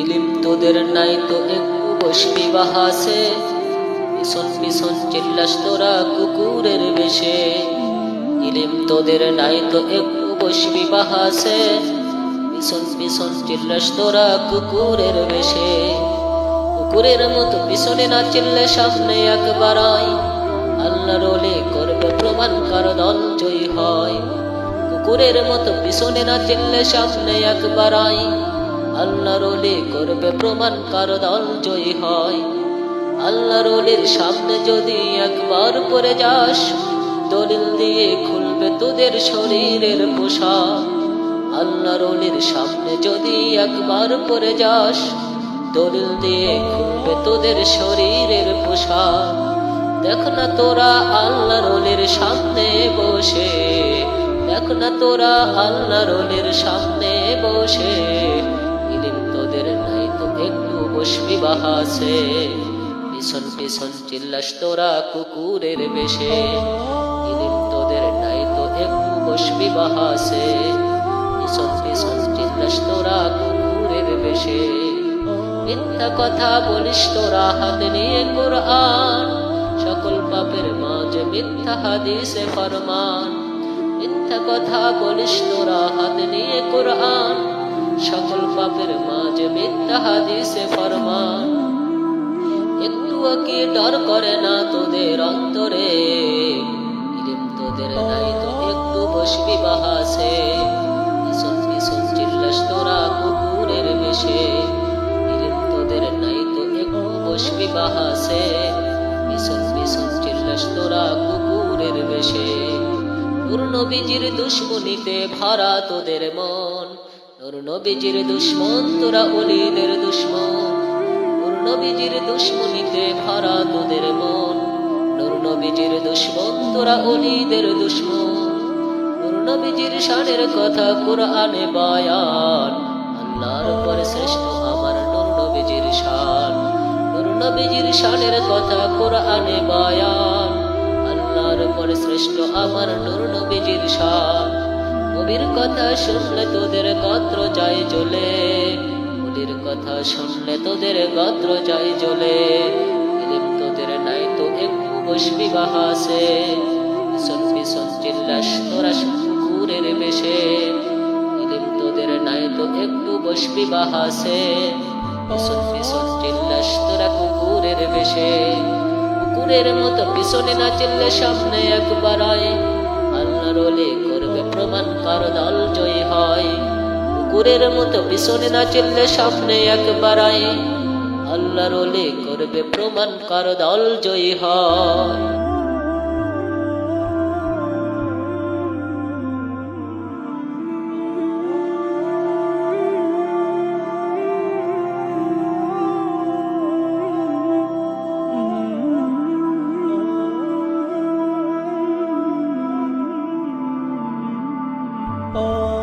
ইলিম তোদের নাই তো একটু বসবি বাহাসে। পিছন পিছন চিল্লাস তোরা কুকুরের বেশে। ইলিম তোদের নাই তো একটু বসবি বাহাসে। পিছন পিছন চিল্লাস তোরা কুকুরের বেশে। কুকুরের মতো পিছনে না চিল্লে সামনে একবার আল্লাহ রোলে করবে প্রমাণ কার দল জয়ী হয়। কুকুরের মতো পিছনে না চিল্লে সামনে একবার আল্লাহ রোলে করবে প্রমাণ কার দল জয়ী হয়। আল্লাহ রোলের সামনে যদি একবার পরে যাস, দলিল দিয়ে খুলবে তোদের শরীরের পোশাক। আল্লাহ রোলের সামনে যদি একবার পরে যাস, দলিল দিয়ে খুলবে তোদের শরীরের পোশাক। দেখ না তোরা আল্লাহ রোলের সামনে বসে, দেখ না তোরা আল্লাহ রোলের সামনে বসে। ইলিম তোদের নাই তো একটু বসবি বাহাসে পিছন পিছন চিল্লাস তোরা কুকুরের বেশে। ইলিম তোদের নাই তো একটু বসবি বাহাসে পিছন পিছন চিল্লাস তোরা কুকুরের বেশে। মিথ্যা কথা বলিস তোরা, হাতে নিয়ে কোরআন। সকল পাপের মাঝে মিথ্যা হাদিসে ফরমান। মিথ্যা কথা বলিস তোরা, হাতে নিয়ে কোরআন। সকল পাপের মাঝে মিথ্যা হাদিসে ফরমান। একটুও কি ডর করে না তোদের অন্তরে। ইলিম তোদের নাই তো একটু বসবি বাহাসে। পিছন পিছন চিল্লাস তোরা কুকুরের বেশে। ইলিম তোদের নাই তো একটু বসবি বাহাসে। পিছন পিছন চিল্লাস তোরা কুকুরের বেশে। নবীজির দুশ্মনীতে ভরা তোদের মন। নূর নবীজির দুশ্মন, তোরা অলিদের দুশ্মন। নূর নবীজির দুশ্মনীতে ভরা তোদের মন। নূর নবীজির দুশ্মন, তোরা অলিদের দুশ্মন। নূর নবীজির শানের কথা কোরআনে বায়ান। আল্লাহর পরে শ্রেষ্ঠ আমার নূর নবীজির শান। নূর নবীজির শানের কথা কোরআনে বায়ান। আল্লাহর পরে শ্রেষ্ঠ আমার নূর নবীজির শান। নবীর কথা শুনলে তোদের গত্র যায় জ্বলে। নবীর কথা শুনলে তোদের গত্র যায় জ্বলে। ইলিম তোদের নাই তো একটু বসবি বাহাসে। পিছন পিছন চিল্লাস তোরা কুকুরের বেশে। ইলিম তোদের নাই তো একটু বসবি বাহাসে। পিছন পিছন চিল্লাস তোরা কুকুরের বেশে। কুকুরের মতো পিছনে না চিল্লে সামনে একবার আয়। আল্লাহ রোলে করবে প্রমাণ কার দল জয়ী হয়। কুকুরের মতো পিছনে না চিল্লে সামনে একবার আয় আল্লাহ রোলে করবে প্রমাণ, কার দল জয়ী হয়। Oh.